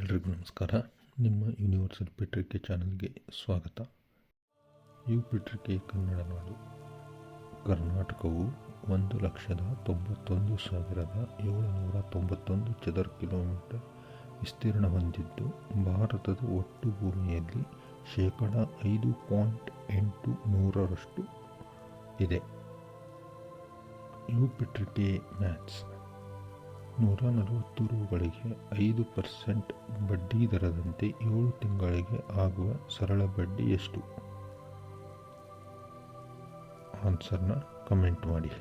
ಎಲ್ರಿಗೂ ನಮಸ್ಕಾರ. ನಿಮ್ಮ ಯೂನಿವರ್ಸಲ್ ಪೆಟ್ರಿಕೆ ಚಾನಲ್ಗೆ ಸ್ವಾಗತ. ಯು ಪಿಟ್ರಿಕೆ ಕನ್ನಡ ನಾಡು. ಕರ್ನಾಟಕವು ಒಂದು ಲಕ್ಷದ ತೊಂಬತ್ತೊಂದು ಸಾವಿರದ ಏಳುನೂರ ತೊಂಬತ್ತೊಂದು ಚದರ ಕಿಲೋಮೀಟರ್ ವಿಸ್ತೀರ್ಣ ಹೊಂದಿದ್ದು, ಭಾರತದ ಒಟ್ಟು ಭೂಮಿಯಲ್ಲಿ ಶೇಕಡ ಐದು ಪಾಯಿಂಟ್ ಎಂಟು ಮೂರರಷ್ಟು ಇದೆ. ಯು ಪಿಟ್ರಿಕೆ ಮ್ಯಾಥ್ಸ್ ನೂರ ನಲವತ್ತು ರೂಗಳಿಗೆ ಐದು ಪರ್ಸೆಂಟ್ ಬಡ್ಡಿ ದರದಂತೆ ಏಳು ತಿಂಗಳಿಗೆ ಆಗುವ ಸರಳ ಬಡ್ಡಿ ಎಷ್ಟು? ಆನ್ಸರ್ನ ಕಮೆಂಟ್ ಮಾಡಿ.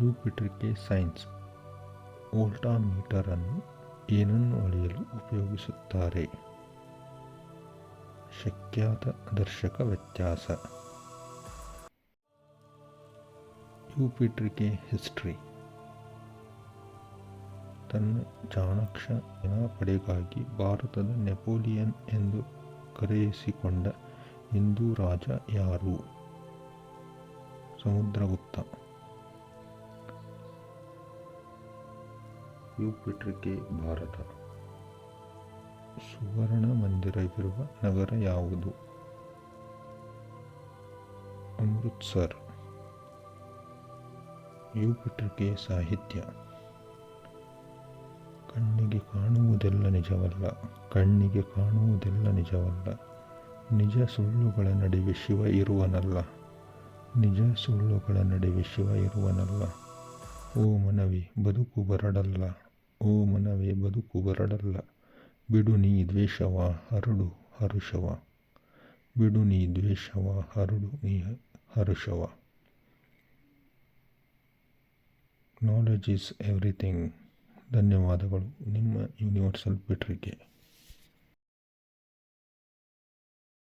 ಯು ಕೆ ಸೈನ್ಸ್ ವೋಲ್ಟಾಮೀಟರನ್ನು ಏನನ್ನು ಅಳೆಯಲು ಉಪಯೋಗಿಸುತ್ತಾರೆ? ಶಕ್ಯಾತ ದರ್ಶಕ ವ್ಯತ್ಯಾಸ. ಯು ಕೆ ಹಿಸ್ಟ್ರಿ ತನ್ನ ಚಾಣಾಕ್ಷ ಸೇನಾಪಡೆಗಾಗಿ ಭಾರತದ ನೆಪೋಲಿಯನ್ ಎಂದು ಕರೆಯಿಸಿಕೊಂಡ ಹಿಂದೂ ರಾಜ ಯಾರು? ಸಮುದ್ರಗುಪ್ತ. ಯುಪಿಟ್ರಿಕೆ ಭಾರತ. ಸುವರ್ಣ ಮಂದಿರವಿರುವ ನಗರ ಯಾವುದು? ಅಮೃತ್ಸರ್. ಯುಪಿಟ್ರಿಕೆ ಸಾಹಿತ್ಯ. ಕಣ್ಣಿಗೆ ಕಾಣುವುದೆಲ್ಲ ನಿಜವಲ್ಲ, ಕಣ್ಣಿಗೆ ಕಾಣುವುದೆಲ್ಲ ನಿಜವಲ್ಲ. ನಿಜ ಸುಳ್ಳುಗಳ ನಡುವೆ ಶಿವ ಇರುವನಲ್ಲ, ನಿಜ ಸುಳ್ಳುಗಳ ನಡುವೆ ಶಿವ ಇರುವನಲ್ಲ. ಓ ಮನವಿ, ಬದುಕು ಬರಡಲ್ಲ, ಓ ಮನವೇ, ಬದುಕು ಬರಡಲ್ಲ. ಬಿಡು ನೀ ದ್ವೇಷವ, ಹರಡು ಹರುಷವ. ಬಿಡು ನೀ ದ್ವೇಷವ, ಹರಡು ನೀ ಹರುಷವ. ನಾಲೆಜ್ ಈಸ್ ಎವ್ರಿಥಿಂಗ್ ಧನ್ಯವಾದಗಳು. ನಿಮ್ಮ ಯೂನಿವರ್ಸಲ್ ಪತ್ರಿಕೆ